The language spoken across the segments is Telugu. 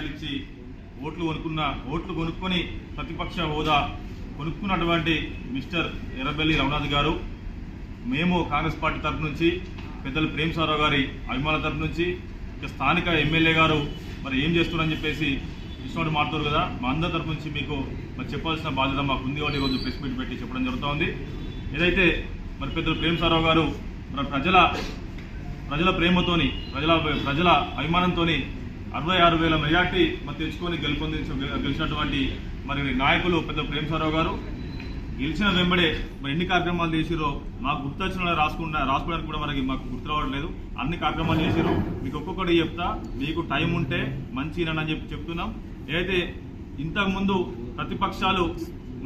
రూపాయలు ఇచ్చి ఓట్లు కొనుక్కున్న ఓట్లు కొనుక్కొని ప్రతిపక్ష హోదా కొనుక్కున్నటువంటి మిస్టర్ ఎర్రబెల్లి రఘునాథ్ గారు మేము కాంగ్రెస్ పార్టీ తరఫు నుంచి పెద్దలు ప్రేమ్ సారావు గారి అభిమానుల తరఫు నుంచి ఇక స్థానిక ఎమ్మెల్యే గారు మరి ఏం చేస్తున్నారని చెప్పేసి ఇష్టం మాట్లాడుతారు కదా మా అందరి తరఫు నుంచి మీకు మరి చెప్పాల్సిన బాధ్యత మాకు ఉంది ఒకటి రోజు ప్రెస్ మీట్ పెట్టి చెప్పడం జరుగుతోంది. ఏదైతే మరి పెద్దలు ప్రేమ్ సారావు గారు మరి ప్రజల ప్రజల ప్రేమతోని ప్రజల ప్రజల అభిమానంతోని అరవై ఆరు వేల మెజార్టీ మరి తెచ్చుకొని గెలుపొందించ గెలిచినటువంటి మరి నాయకులు పెద్ద ప్రేమ్ సారావు గారు. గెలిచిన వెంబడే మరి ఎన్ని కార్యక్రమాలు చేసిరో మాకు గుర్తొచ్చిన రాసుకున్న రాసుకోవడానికి కూడా మనకి మాకు గుర్తురావట్లేదు అన్ని కార్యక్రమాలు చేసిరు మీకు ఒక్కొక్కటి చెప్తా. మీకు టైం ఉంటే మంచినని చెప్పి చెప్తున్నాం. ఏదైతే ఇంతకుముందు ప్రతిపక్షాలు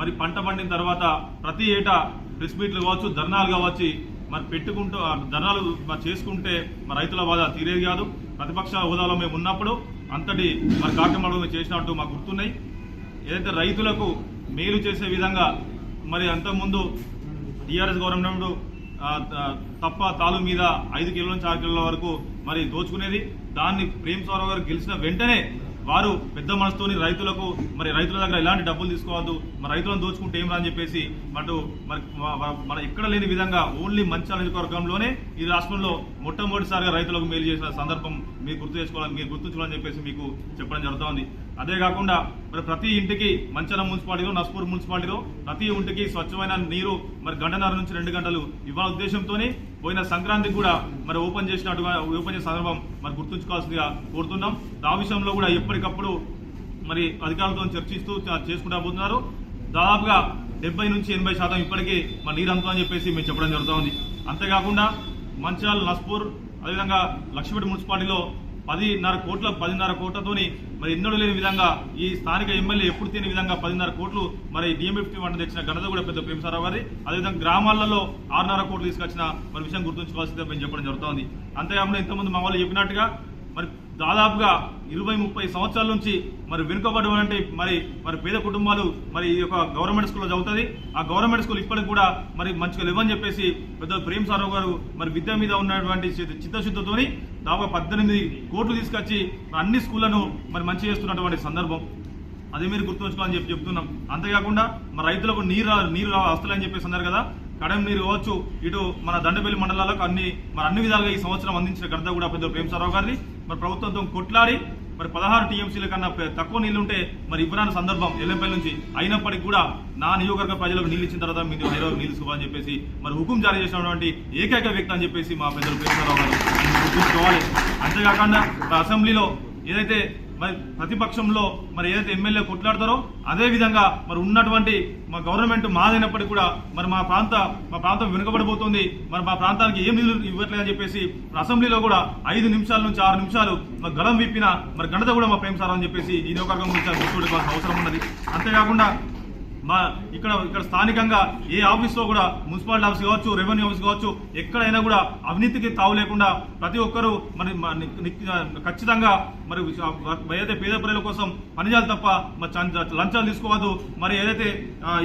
మరి పంట పండిన తర్వాత ప్రతి ఏటా ప్రెస్ మీట్లు కావచ్చు ధర్నాలు కావచ్చు మరి పెట్టుకుంటూ ధర్నాలు మరి చేసుకుంటే మరి రైతుల బాధ తీరేది కాదు. ప్రతిపక్ష హోదాలో మేము ఉన్నప్పుడు అంతటి మరి కార్యక్రమాలు మేము చేసినట్టు మాకు గుర్తున్నాయి. ఏదైతే రైతులకు మేలు చేసే విధంగా మరి అంతకుముందు టీఆర్ఎస్ గవర్నమెంట్ తప్ప తాలు మీద ఐదు కిలోల నుంచి ఆరు కిలోల వరకు మరి దోచుకునేది. దాన్ని ప్రేమ్ సారావు గారు గెలిచిన వెంటనే వారు పెద్ద మనసుతోని రైతులకు మరి రైతుల దగ్గర ఎలాంటి డబ్బులు తీసుకోవద్దు మరి రైతులను దోచుకుంటే ఏం రాని చెప్పేసి మటు మరి మన ఎక్కడ లేని విధంగా ఓన్లీ మంచాల నియోజకవర్గంలోనే ఈ రాష్ట్రంలో మొట్టమొదటిసారిగా రైతులకు మేలు చేసిన సందర్భం మీరు గుర్తు చేసుకోవాలని మీరు గుర్తుంచుకోవాలని చెప్పేసి మీకు చెప్పడం జరుగుతోంది అదే కాకుండా మరి ప్రతి ఇంటికి మంచల మున్సిపాలిటీలో నస్పూర్ మున్సిపాలిటీలో ప్రతి ఇంటికి స్వచ్ఛమైన నీరు మరి గంటన్నర నుంచి రెండు గంటలు ఇవ్వాల ఉద్దేశంతోనే పోయిన సంక్రాంతికి కూడా మరి ఓపెన్ చేసినట్టుగా ఓపెన్ చేసిన సందర్భం మరి గుర్తుంచుకోవాల్సిందిగా కోరుతున్నాం. ఆ విషయంలో కూడా ఎప్పటికప్పుడు మరి అధికారులతో చర్చిస్తూ చేసుకుంటా పోతున్నారు. దాదాపుగా డెబ్బై నుంచి ఎనభై శాతం ఇప్పటికీ మరి నీరు చెప్పేసి మేము చెప్పడం జరుగుతోంది అంతేకాకుండా మంచాల్ నస్పూర్ అదేవిధంగా లక్ష్మీపేట మున్సిపాలిటీలో పదిన్నర కోట్ల పదిన్నర కోట్లతోని మరి ఎన్నడూ లేని విధంగా ఈ స్థానిక ఎమ్మెల్యే ఎప్పుడు తినే విధంగా పదిన్నర కోట్లు మరి డిఎంఎఫ్టీ వంట తెచ్చిన ఘనత కూడా పెద్ద ప్రేమసారావు గారి అదేవిధంగా గ్రామాలలో ఆరున్నర కోట్లు తీసుకొచ్చిన మరి విషయం గుర్తుంచుకోవాల్సిందే మేము చెప్పడం జరుగుతోంది. అంతేకాకుండా ఇంతకుముందు మా వాళ్ళు చెప్పినట్టుగా మరి దాదాపుగా ఇరవై ముప్పై సంవత్సరాల నుంచి మరి వెనుకబడి మరి మరి పేద కుటుంబాలు మరి ఈ యొక్క గవర్నమెంట్ స్కూల్లో చదువుతుంది. ఆ గవర్నమెంట్ స్కూల్ ఇప్పటికి కూడా మరి మంచిగా లేవని చెప్పేసి పెద్ద ప్రేమ్ సారావు గారు మరి విద్య మీద ఉన్నటువంటి చిత్త- చిత్తశుద్ధితోని దాదాపు పద్దెనిమిది కోట్లు తీసుకొచ్చి మరి అన్ని స్కూళ్ళను మరి మంచి చేస్తున్నటువంటి సందర్భం. అదే మీరు గుర్తుంచుకోవాలని చెప్పి చెప్తున్నాం. అంతేకాకుండా మన రైతులకు నీరు నీరు రా- వస్తలేని చెప్పేసి అన్నారు కదా కడం నీరు కావచ్చు ఇటు మన దండపల్లి మండలాలకు అన్ని మరి అన్ని విధాలుగా ఈ సంవత్సరం అందించిన ఘనత కూడా పెద్ద ప్రేమసారావు గారిది. మరి ప్రభుత్వంతో కొట్లాడి మరి పదహారు టీఎంసీల కన్నా తక్కువ నీళ్ళుంటే మరి ఇవ్వరాని సందర్భం ఎల్లంపల్లి నుంచి అయినప్పటికీ కూడా నా నియోజకవర్గ ప్రజలకు నీళ్ళు ఇచ్చిన తర్వాత మీరు హైదరాబాద్ నీళ్ళు అని చెప్పేసి మరి హుకుం జారీ చేసినటువంటి ఏకైక వ్యక్తి అని చెప్పేసి మా పెద్దలు పేర్కొన్నారు గుర్తుంచుకోవాలి అంతేకాకుండా అసెంబ్లీలో ఏదైతే మరి ప్రతిపక్షంలో మరి ఏదైతే ఎమ్మెల్యే కొట్లాడతారో అదేవిధంగా మరి ఉన్నటువంటి మా గవర్నమెంట్ మాదైనప్పటికీ కూడా మరి మా ప్రాంత మా ప్రాంతం వెనుకబడిపోతుంది. మరి మా ప్రాంతానికి ఏం నిధులు ఇవ్వట్లేదని చెప్పేసి అసెంబ్లీలో కూడా ఐదు నిమిషాల నుంచి ఆరు నిమిషాలు మరి గలం విప్పిన మరి ఘనత కూడా మా ప్రేమ సార్ అని చెప్పేసి ఈ నియోజకవర్గం గురించి గుర్తుపెట్టుకోవాల్సిన అవసరం ఉన్నది. అంతేకాకుండా మా ఇక్కడ ఇక్కడ స్థానికంగా ఏ ఆఫీస్లో కూడా మున్సిపాలిటీ ఆఫీస్ కావచ్చు రెవెన్యూ ఆఫీస్ కావచ్చు ఎక్కడైనా కూడా అవినీతికి తావు లేకుండా ప్రతి ఒక్కరూ మరి ని- ఖచ్చితంగా మరి ఏదైతే పేద ప్రజల కోసం పనిచేయాలి తప్ప మరి లంచాలు తీసుకోవద్దు మరి ఏదైతే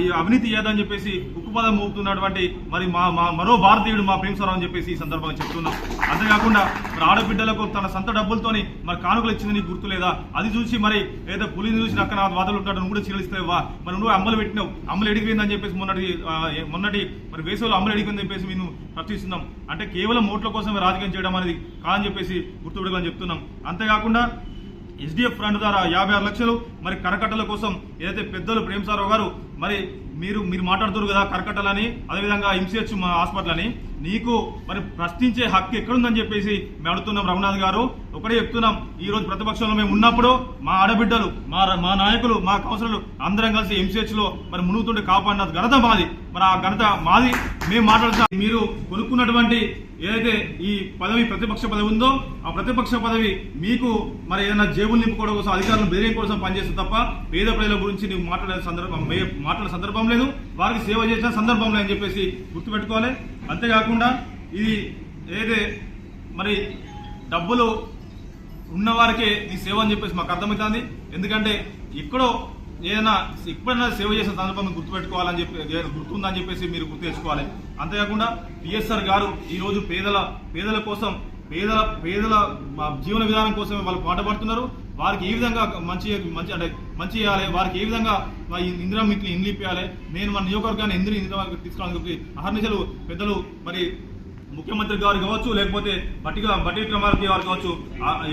ఈ అవినీతి ఏదని చెప్పేసి ఉక్కుపదం మోపుతున్నటువంటి మరి మా మా మరో భారతీయుడు మా ప్రేమస్వరం అని చెప్పేసి ఈ సందర్భంగా చెప్తున్నాం. అంతేకాకుండా మరి ఆడబిడ్డలకు తన సొంత డబ్బులతోని మరి కానుకలు ఇచ్చింది నీకు గుర్తు లేదా అది చూసి మరి ఏదో పులిని చూసి అక్కడ వాదలు ఉంటాడు నువ్వు కూడా చీరలిస్తావా మరి నువ్వు అమ్మలు పెట్టినావు అమ్మలు ఎడిగిపోయిందని చెప్పేసి మొన్నటి మొన్నటి మరి వేసవిలో అమలు అడిగిందని చెప్పేసి మేము ప్రశ్నిస్తున్నాం. అంటే కేవలం ఓట్ల కోసమే రాజకీయం చేయడం అనేది కాదని చెప్పేసి గుర్తుపెట్టుకోని చెప్తున్నాం. అంతేకాకుండా ఎస్డిఎఫ్ ఫండ్ ద్వారా యాభై ఆరు లక్షలు మరి కరకట్టల కోసం ఏదైతే పెద్దలు ప్రేమసారావు గారు మరి మీరు మీరు మాట్లాడుతున్నారు కదా కరకట్టలని అదేవిధంగా ఎంసీహెచ్ మా హాస్పిటల్ అని నీకు మరి ప్రశ్నించే హక్కు ఎక్కడుందని చెప్పేసి మేము అడుగుతున్నాం రఘునాథ్ గారు. ఒకటే చెప్తున్నాం ఈ రోజు ప్రతిపక్షంలో మేము ఉన్నప్పుడు మా ఆడబిడ్డలు మా మా నాయకులు మా కౌన్సిలర్లు అందరం కలిసి ఎంసీహెచ్లో మరి మునుగుతుంటే కాపాడిన ఘనత మాది. మరి ఆ ఘనత మాది. మేము మాట్లాడుతున్నాం. మీరు కొనుక్కున్నటువంటి ఏదైతే ఈ పదవి ప్రతిపక్ష పదవి ఉందో ఆ ప్రతిపక్ష పదవి మీకు మరి ఏదైనా జేబులు నింపుకోవడం కోసం అధికారులు బెదిరించడం కోసం పనిచేస్తుంది తప్ప పేద ప్రజల గురించి నీవు మాట్లాడే సందర్భం మాట్లాడే సందర్భం లేదు. వారికి సేవ చేసిన సందర్భం లేదని చెప్పేసి గుర్తుపెట్టుకోవాలి. అంతేకాకుండా ఇది ఏదైతే మరి డబ్బులు ఉన్నవారికే ఈ సేవ అని చెప్పేసి మాకు అర్థమవుతుంది. ఎందుకంటే ఎక్కడో ఏదైనా ఎప్పుడైనా సేవ చేసిన సందర్భం గుర్తుపెట్టుకోవాలని చెప్పి గుర్తుందని చెప్పేసి మీరు గుర్తు తెచ్చుకోవాలి. అంతేకాకుండా పిఎస్ఆర్ గారు ఈరోజు పేదల పేదల కోసం పేదల పేదల జీవన విధానం కోసం వాళ్ళు పాటుపడుతున్నారు వారికి ఏ విధంగా మంచి మంచి అంటే మంచి చేయాలి వారికి ఏ విధంగా ఇందిరా ఇండ్లు ఇప్పించాలి నేను మన నియోజకవర్గాన్ని ఎందుకు ఇందిరా తీసుకురావాలని చెప్పి అహర్నిశలు పెద్దలు మరి ముఖ్యమంత్రి గారు కావచ్చు లేకపోతే బట్టి బట్టి విక్రమార్కి గారు కావచ్చు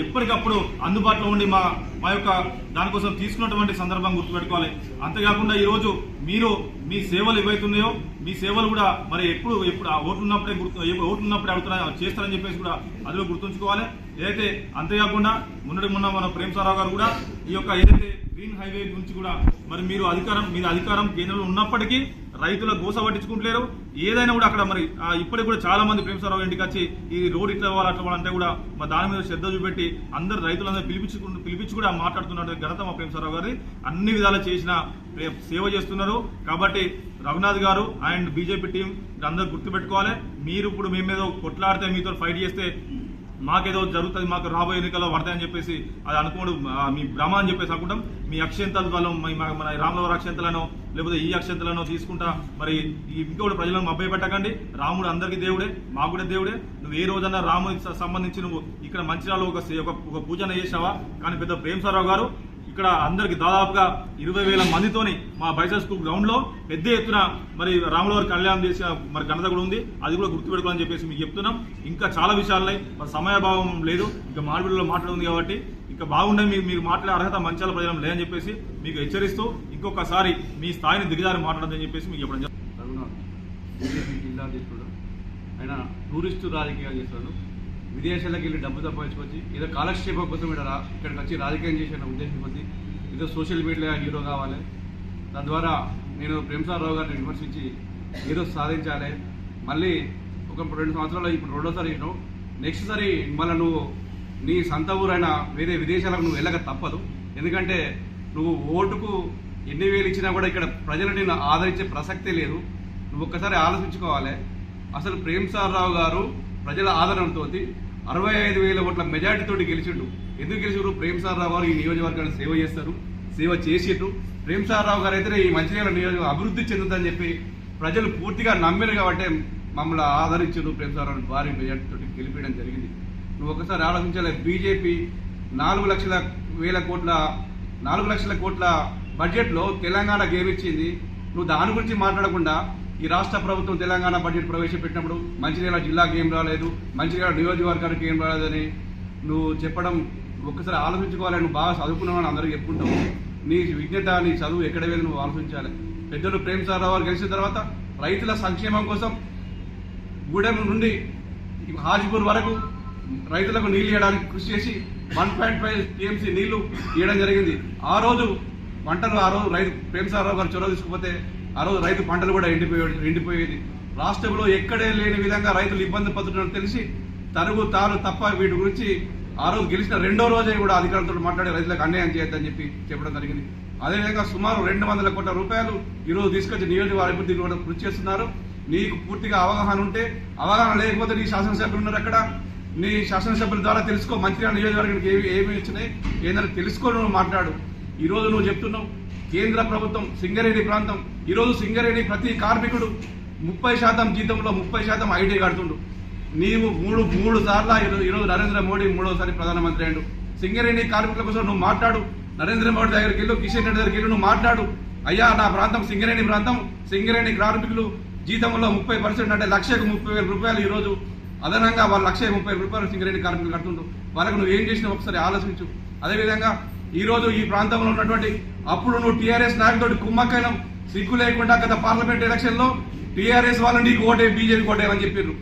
ఎప్పటికప్పుడు అందుబాటులో ఉండి మా మా యొక్క దానికోసం తీసుకున్నటువంటి సందర్భం గుర్తుపెట్టుకోవాలి. అంతేకాకుండా ఈరోజు మీరు మీ సేవలు ఏవైతున్నాయో మీ సేవలు కూడా మరి ఎప్పుడు ఎప్పుడు ఆ ఓట్లు ఉన్నప్పుడే గుర్తు ఓట్లు ఉన్నప్పుడే అడుగుతున్నా చేస్తారని చెప్పేసి కూడా అదిలో గుర్తుంచుకోవాలి. ఏదైతే అంతేకాకుండా మొన్నటి మొన్న మన ప్రేమ్ సారావు గారు కూడా ఈ యొక్క ఏదైతే గ్రీన్ హైవే గురించి కూడా మరి మీరు అధికారం మీద అధికారం కేంద్రంలో ఉన్నప్పటికీ రైతుల గోస పట్టించుకుంటలేరు. ఏదైనా కూడా అక్కడ మరి ఇప్పటికి కూడా చాలా మంది ప్రేమసారావు ఇంటికి వచ్చి ఈ రోడ్ ఇట్లా ఇవ్వాలి అట్లా అంటే కూడా మా దాని మీద శ్రద్ధ చూపెట్టి అందరు రైతులందరూ పిలిపించుకుంటూ పిలిపించి కూడా మాట్లాడుతున్నారు ఘనత మా ప్రేమసారావు గారి అన్ని విధాలు చేసిన సేవ చేస్తున్నారు. కాబట్టి రఘునాథ్ గారు అండ్ బీజేపీ టీం అందరూ గుర్తుపెట్టుకోవాలి. మీరు ఇప్పుడు మేము ఏదో కొట్లాడితే మీతో ఫైట్ చేస్తే మాకేదో జరుగుతుంది మాకు రాబోయే ఎన్నికల్లో పడతాయని చెప్పేసి అది అనుకోడు మీ భ్రమ అని చెప్పేసి అనుకుంటాం. మీ అక్షంతల ద్వారా మన మన రామలవారి అక్షంతలను లేకపోతే ఈ అక్షంతలను తీసుకుంటా మరి ఈ ఇంకోటి ప్రజలను అబ్బాయి పెట్టకండి. రాముడు అందరికీ దేవుడే మాకు కూడా దేవుడే. నువ్వు ఏ రోజన్నా రాముడికి సంబంధించి నువ్వు ఇక్కడ మంచిర్యాలలో ఒక ఒక- ఒక పూజన చేసావా కానీ పెద్ద ప్రేమసారావు గారు ఇక్కడ అందరికి దాదాపుగా ఇరవై వేల మందితోని మా బైసెస్ స్కూల్ గ్రౌండ్లో పెద్ద ఎత్తున మరి రాములవారి కళ్యాణం చేసిన మరి ఘనత కూడా ఉంది. అది కూడా గుర్తుపెట్టుకోవాలని చెప్పేసి మీకు చెప్తున్నాం. ఇంకా చాలా విషయాలున్నాయి మరి సమయభావం లేదు. ఇంకా మాడబిడ్డలో మాట్లాడుంది కాబట్టి ఇంకా బాగుండే మీరు మీరు మాట్లాడే అర్హత మంచాల ప్రజలం లేదని చెప్పేసి మీకు హెచ్చరిస్తూ ఇంకొకసారి మీ స్థాయిని దిగజారి మాట్లాడదని చెప్పేసి మీకు చెప్పడం జరుగుతుంది. జిల్లా అధ్యక్షుడు. ఆయన టూరిస్టు రాజకీయాలు చేస్తాడు విదేశాలకు వెళ్ళి డబ్బు సంపాదించుకొచ్చి ఏదో కాలక్షేపం కోసం ఇక్కడ ఇక్కడికి వచ్చి రాజకీయం చేసిన ఉద్దేశం కొద్ది ఏదో సోషల్ మీడియా హీరో కావాలి. తద్వారా నేను ప్రేమసారావు గారిని విమర్శించి ఏదో సాధించాలి. మళ్ళీ ఒక రెండు సంవత్సరాలు ఇప్పుడు రెండోసారి ఇవ్వడం నెక్స్ట్ సారి మళ్ళీ నువ్వు నీ సొంత ఊరైన వేరే విదేశాలకు నువ్వు వెళ్ళక తప్పదు. ఎందుకంటే నువ్వు ఓటుకు ఎన్ని వేలు ఇచ్చినా కూడా ఇక్కడ ప్రజలు నిన్ను ఆదరించే ప్రసక్తే లేదు. నువ్వు ఒక్కసారి ఆలోచించుకోవాలి. అసలు ప్రేమ్ సార్ రావు గారు ప్రజల ఆదరణతో అరవై ఐదు వేల ఓట్ల మెజార్టీతోటి గెలిచిండు. ఎందుకు గెలిచిండ్రు? ప్రేమ్ సార్ రావు గారు ఈ నియోజకవర్గాన్ని సేవ చేస్తారు సేవ చేసిండ్రు. ప్రేమ్ సార్ రావు గారు అయితే ఈ మంచిర్యాల నియోజకవర్గం అభివృద్ధి చెందుతుందని చెప్పి ప్రజలు పూర్తిగా నమ్మిరు కాబట్టి మమ్మల్ని ఆదరించారు ప్రేమ్ సార్ రావు భారీ మెజార్టీతో గెలిపించడం జరిగింది. నువ్వు ఒకసారి ఆలోచించాలి బీజేపీ నాలుగు లక్షల వేల కోట్ల నాలుగు లక్షల కోట్ల బడ్జెట్లో తెలంగాణ గేమిచ్చింది నువ్వు దాని గురించి మాట్లాడకుండా ఈ రాష్ట్ర ప్రభుత్వం తెలంగాణ బడ్జెట్ ప్రవేశపెట్టినప్పుడు మంచిర్యాల జిల్లాకి ఏం రాలేదు మంచిర్యాల నియోజకవర్గానికి ఏం రాలేదని నువ్వు చెప్పడం ఒక్కసారి ఆలోచించుకోవాలి నువ్వు బాగా చదువుకున్నావు అందరూ చెప్పుకుంటావు. నీ విజ్ఞత నీ చదువు ఎక్కడ వెళ్ళి నువ్వు ఆలోచించాలి. పెద్దలు ప్రేమ్ సార్ రావు గెలిచిన తర్వాత రైతుల సంక్షేమం కోసం గూడెం నుండి హాజీపూర్ వరకు రైతులకు నీళ్ళు ఇవ్వడానికి కృషి చేసి వన్ పాయింట్ ఫైవ్ టీఎంసీ నీళ్ళు ఇవ్వడం జరిగింది. ఆ రోజు పంటలు ఆ రోజు రైతు ప్రేమసారావు గారు చొరవ తీసుకుపోతే ఆ రోజు రైతు పంటలు కూడా ఎండిపోయే ఎండిపోయేది. రాష్ట్రంలో ఎక్కడే లేని విధంగా రైతులు ఇబ్బంది పడుతున్నారని తెలిసి తరుగు తాను తప్ప వీటి గురించి ఆ రోజు గెలిచిన రెండో రోజే కూడా అధికారులతో మాట్లాడి రైతులకు అన్యాయం చేయొద్దని చెప్పి చెప్పడం జరిగింది. అదేవిధంగా సుమారు రెండు వందల కోట్ల రూపాయలు ఈరోజు తీసుకొచ్చి నియోజకవర్గ అభివృద్ధికి కూడా కృషి చేస్తున్నారు. నీకు పూర్తిగా అవగాహన ఉంటే అవగాహన లేకపోతే నీ శాసనసభ్యులు ఉన్నారు అక్కడ. నీ శాసనసభ్యుల ద్వారా తెలుసుకో మంత్రి నియోజకవర్గానికి ఏమి ఏమి వచ్చినాయి ఏందని తెలుసుకో నువ్వు మాట్లాడు. ఈరోజు నువ్వు చెప్తున్నావు కేంద్ర ప్రభుత్వం సింగరేణి ప్రాంతం. ఈరోజు సింగరేణి ప్రతి కార్మికుడు ముప్పై శాతం జీతంలో ముప్పై శాతం ఐటీ కడుతుండు. నీవు మూడు మూడు సార్లు ఈరోజు నరేంద్ర మోడీ మూడోసారి ప్రధానమంత్రి అయ్యాడు. సింగరేణి కార్మికుల కోసం నువ్వు మాట్లాడు. నరేంద్ర మోడీ దగ్గరికి వెళ్ళు కిషన్ రెడ్డి దగ్గరికి వెళ్ళు నువ్వు మాట్లాడు. అయ్యా నా ప్రాంతం సింగరేణి ప్రాంతం. సింగరేణి కార్మికులు జీతంలో ముప్పై పర్సెంట్ అంటే లక్షకు ముప్పై వేల రూపాయలు ఈరోజు. అదనంగా వాళ్ళ లక్ష ముప్పై రూపాయలు సింగరేణి కార్మికులు కడుతుండ్రు. వాళ్ళకు నువ్వు ఏం చేసినావు ఒకసారి ఆలోచించు. అదేవిధంగా ఈరోజు ఈ ప్రాంతంలో ఉన్నటువంటి అప్పుడు నువ్వు టీఆర్ఎస్ నాయకులతో కుమ్మక్కైన సిగ్గు లేకుండా గత పార్లమెంట్ ఎలక్షన్లో టీఆర్ఎస్ వాళ్ళు నీకు ఓటే బీజేపీ ఓటేమని చెప్పారు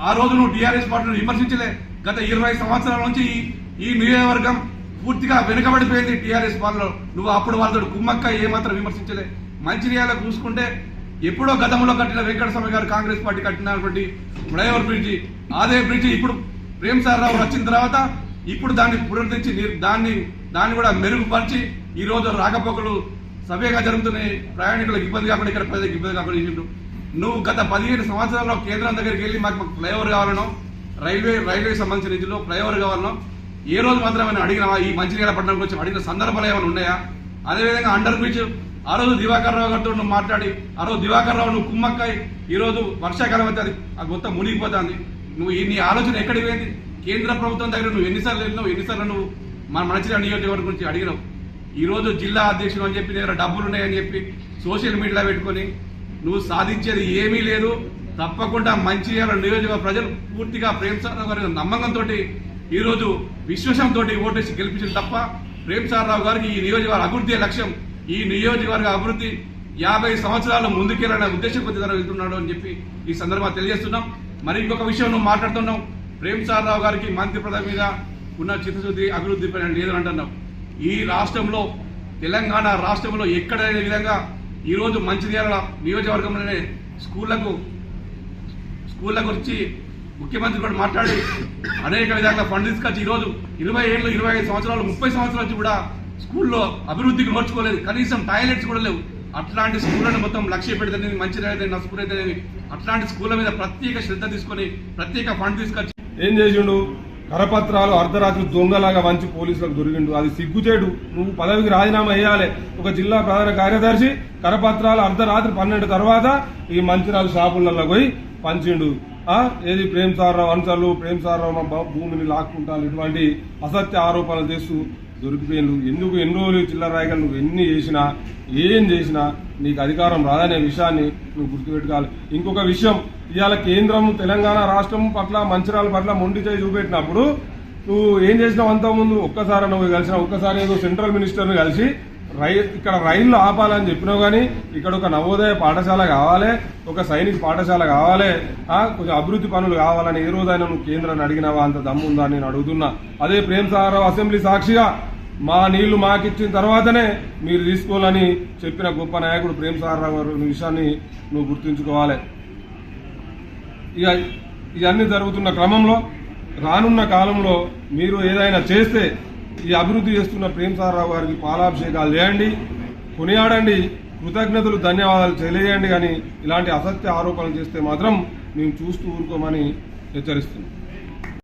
ఆ రోజు నువ్వు టీఆర్ఎస్ పార్టీని విమర్శించలే. గత ఇరవై సంవత్సరాల నుంచి ఈ- ఈ నియోజకవర్గం పూర్తిగా వెనుకబడిపోయింది టీఆర్ఎస్ పార్లో నువ్వు అప్పుడు వాళ్ళతో కుమ్మక్క ఏమాత్రం విమర్శించలే. మంచిర్యాల చూసుకుంటే ఎప్పుడో గతంలో కట్టిన వెంకటస్వామి గారు కాంగ్రెస్ పార్టీ కట్టినటువంటి ఫ్లైఓవర్ బ్రిడ్జి అదే బ్రిడ్జి ఇప్పుడు ప్రేమ్ సార్ రావు వచ్చిన తర్వాత ఇప్పుడు దాన్ని పునరుద్ధరించి దాన్ని దాన్ని కూడా మెరుగుపరిచి ఈరోజు రాకపోకలు సవ్యంగా జరుగుతున్నాయి. ప్రయాణికులకు ఇబ్బంది కాకుండా ఇక్కడ ప్రజలకు ఇబ్బంది కాకుండా చేసిండు నువ్వు గత పదిహేను సంవత్సరాల్లో కేంద్రం దగ్గరికి వెళ్ళి మాకు మాకు ఫ్లైఓవర్ కావాలనో రైల్వే రైల్వే సంబంధించిన నిధులు ఫ్లైఓవర్ కావాలనో ఏ రోజు మాత్రమే అడిగినావా ఈ మంచినీళ్ళ పట్టణం వచ్చి అడిగిన సందర్భాలు ఏమైనా ఉన్నాయా? అదేవిధంగా అండర్ బ్రిడ్జ్ ఆ రోజు దివాకర్ రావు గారితో నువ్వు మాట్లాడి ఆ రోజు దివాకర్ రావు నువ్వు కుమ్మక్కై ఈరోజు వర్షాకాలం అయితే అది అది మొత్తం మునిగిపోతుంది. నువ్వు ఈ నీ ఆలోచన ఎక్కడికి పోయింది? కేంద్ర ప్రభుత్వం దగ్గర నువ్వు ఎన్నిసార్లు వెళ్ళినావు? ఎన్నిసార్లు నువ్వు మన మంచిర్యాల నియోజకవర్గం గురించి అడిగినాం. ఈరోజు జిల్లా అధ్యక్షుడు అని చెప్పి దగ్గర డబ్బులు ఉన్నాయని చెప్పి సోషల్ మీడియాలో పెట్టుకొని నువ్వు సాధించేది ఏమీ లేదు. తప్పకుండా మంచి నియోజకవర్గ ప్రజలు పూర్తిగా ప్రేమ్ సారావు గారి నమ్మకంతో ఈరోజు విశ్వాసంతో ఓటేసి గెలిపించిన తప్ప ప్రేమ్ సారావు గారికి ఈ నియోజకవర్గ అభివృద్ధి లక్ష్యం ఈ నియోజకవర్గ అభివృద్ధి యాభై సంవత్సరాలు ముందుకెళ్ళాలనే ఉద్దేశం కొద్దిగా వెళ్తున్నాడు అని చెప్పి ఈ సందర్భంగా తెలియజేస్తున్నాం. మరి ఇంకొక విషయం నువ్వు మాట్లాడుతున్నావు. ప్రేమ్ సారావు గారికి మంత్రి పదవి మీద ఉన్న చిత్తశుద్ధి అభివృద్ధి పైన లేదని అంటున్నావు ఈ రాష్ట్రంలో తెలంగాణ రాష్ట్రంలో ఎక్కడైన విధంగా ఈరోజు మంచిర్యాల నియోజకవర్గంలోనే స్కూళ్ళకు స్కూళ్ళ గురించి ముఖ్యమంత్రి కూడా మాట్లాడి అనేక విధంగా ఫండ్ తీసుకొచ్చి ఈరోజు ఇరవై ఏళ్ళు ఇరవై ఐదు సంవత్సరాలు ముప్పై సంవత్సరాల నుంచి కూడా స్కూల్లో అభివృద్ధికి నోచుకోలేదు. కనీసం టాయిలెట్స్ కూడా లేవు. అట్లాంటి స్కూళ్ళను మొత్తం లక్ష్య పెడితే మంచిర్యాల అయితే అయితే అట్లాంటి స్కూళ్ళ మీద ప్రత్యేక శ్రద్ధ తీసుకొని ప్రత్యేక ఫండ్ తీసుకొచ్చి ఏం చేసిండు? కరపత్రాలు అర్ధరాత్రి దొంగలాగా వంచి పోలీసులకు దొరికిండు. అది సిగ్గుచేడు నువ్వు పదవికి రాజీనామా వేయాలి ఒక జిల్లా ప్రధాన కార్యదర్శి కరపత్రాలు అర్ధరాత్రి పన్నెండు తర్వాత ఈ మంచిరాలు షాపులలో పోయి పంచిండు. ఏది ప్రేమ్ సారరావు అనుచరులు ప్రేమ్ సారరావు మా భూమిని లాక్కుంటారు. ఇటువంటి అసత్య ఆరోపణలు చేస్తూ దొరికిపోయిండు. ఎందుకు ఎన్ని రోజులు చిల్లర రాయగలు నువ్వు ఎన్ని చేసినా ఏం చేసినా నీకు అధికారం రాదనే విషయాన్ని నువ్వు గుర్తుపెట్టుకోవాలి. ఇంకొక విషయం ఇవాళ కేంద్రం తెలంగాణ రాష్ట్రం పట్ల మంచిరాల పట్ల మొండి చేయి చూపెట్టినప్పుడు నువ్వు ఏం చేసినావు అంత ముందు ఒక్కసారి నువ్వు కలిసిన ఒక్కసారి ఏదో సెంట్రల్ మినిస్టర్ని కలిసి రై ఇక్కడ రైళ్ళు ఆపాలని చెప్పినావు కానీ ఇక్కడ ఒక నవోదయ పాఠశాల కావాలి ఒక సైనిక పాఠశాల కావాలి కొంచెం అభివృద్ధి పనులు కావాలని ఏ రోజైనా నువ్వు కేంద్రాన్ని అడిగినావా? అంత దమ్ముందా నేను అడుగుతున్నా. అదే ప్రేమ్ సాగరావు అసెంబ్లీ సాక్షిగా మా నీళ్ళు మాకిచ్చిన తర్వాతనే మీరు తీసుకోవాలని చెప్పిన గొప్ప నాయకుడు ప్రేమ్ సారరావు గారు విషయాన్ని నువ్వు గుర్తుంచుకోవాలి. ఇక ఇవన్నీ జరుగుతున్న క్రమంలో రానున్న కాలంలో మీరు ఏదైనా చేస్తే ఈ అభివృద్ధి చేస్తున్న ప్రేమ్ సారరావు గారికి పాలాభిషేకాలు చేయండి కొనియాడండి కృతజ్ఞతలు ధన్యవాదాలు తెలియజేయండి కానీ ఇలాంటి అసత్య ఆరోపణలు చేస్తే మాత్రం మేము చూస్తూ ఊరుకోమని హెచ్చరిస్తున్నాం.